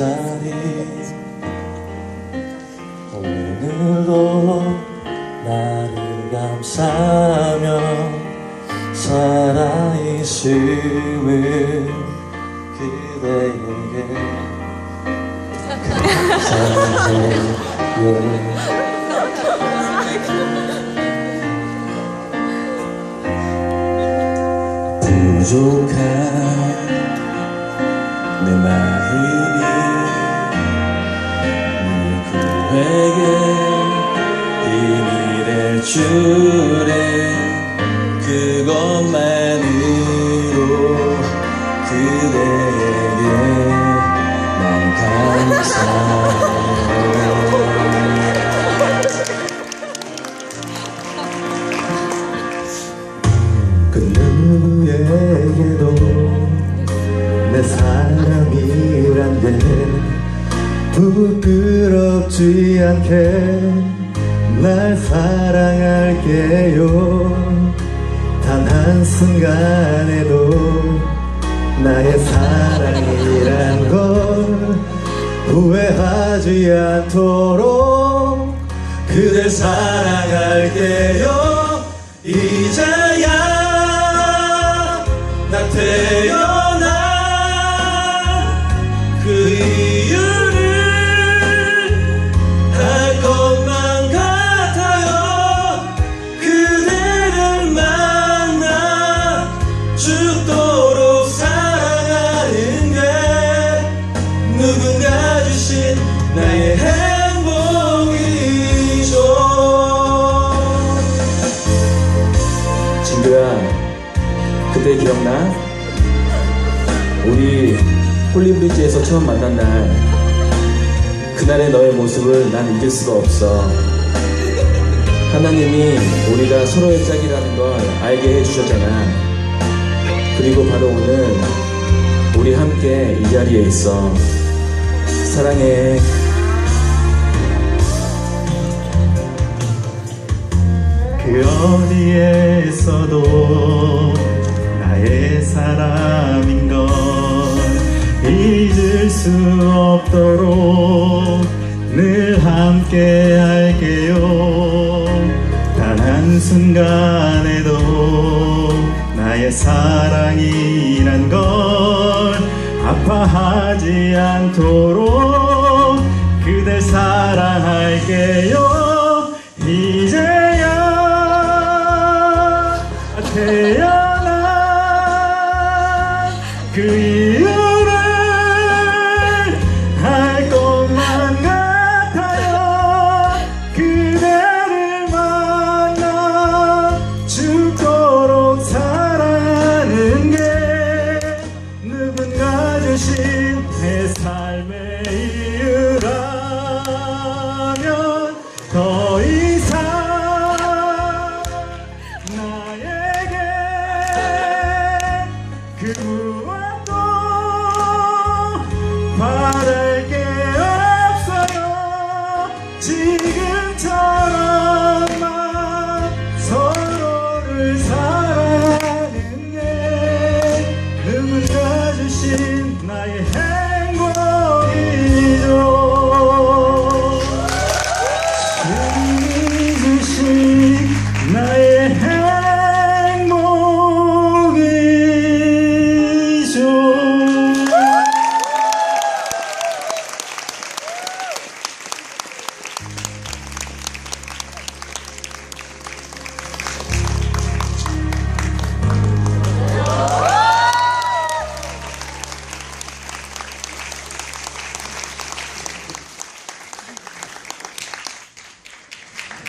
햇살이 오늘도 나를 감싸며 살아있음을 그대에게 감사해요. 부족한 내 마음이 누구에게 힘이 될 줄에 그것만으로 그대에게 난 감사해 그 누구에게도 내 사람이란 게 부끄럽지 않게 날 사랑할게요. 단 한순간에도 나의 사랑이란 걸 후회하지 않도록 그댈 사랑할게요. 이제야 주신 나의 행복이죠 진규야, 그때 기억나? 우리 홀리브리지에서 처음 만난 날, 그날의 너의 모습을 난 잊을 수가 없어. 하나님이 우리가 서로의 짝이라는 걸 알게 해주셨잖아. 그리고 바로 오늘 우리 함께 이 자리에 있어. 사랑해. 그 어디에서도 나의 사람인 걸 잊을 수 없도록 늘 함께 할게요 단 한순간에도 나의 사랑이란 걸 아파하지 않도록 그댈 사랑할게요. 이제야 태어난 그